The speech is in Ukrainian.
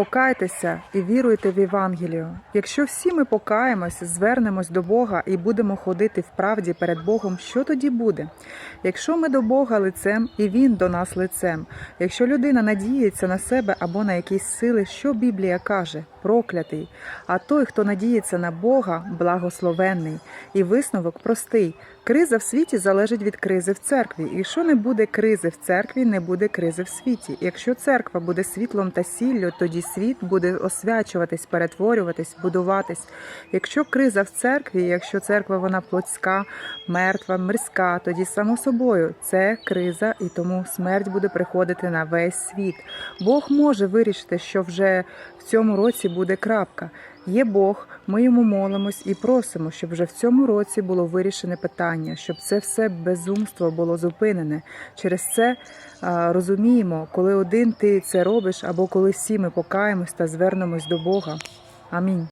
Покайтеся і віруйте в Євангелію. Якщо всі ми покаємось, звернемось до Бога і будемо ходити в правді перед Богом, що тоді буде? Якщо ми до Бога лицем і Він до нас лицем, якщо людина надіється на себе або на якісь сили, що Біблія каже? Проклятий. А той, хто надіється на Бога, благословенний. І висновок простий. Криза в світі залежить від кризи в церкві. І Якщо не буде кризи в церкві, не буде кризи в світі. Якщо церква буде світлом та сіллю, тоді світ буде освячуватись, перетворюватись, будуватись. Якщо криза в церкві, якщо церква вона плотська, мертва, мирська, тоді само собою це криза, і тому смерть буде приходити на весь світ. Бог може вирішити, що вже цьому році буде крапка. Є Бог, ми йому молимось і просимо, щоб вже в цьому році було вирішене питання, щоб це все безумство було зупинене. Через це а, розуміємо, коли один ти це робиш, або коли всі ми покаємось та звернемось до Бога. Амінь.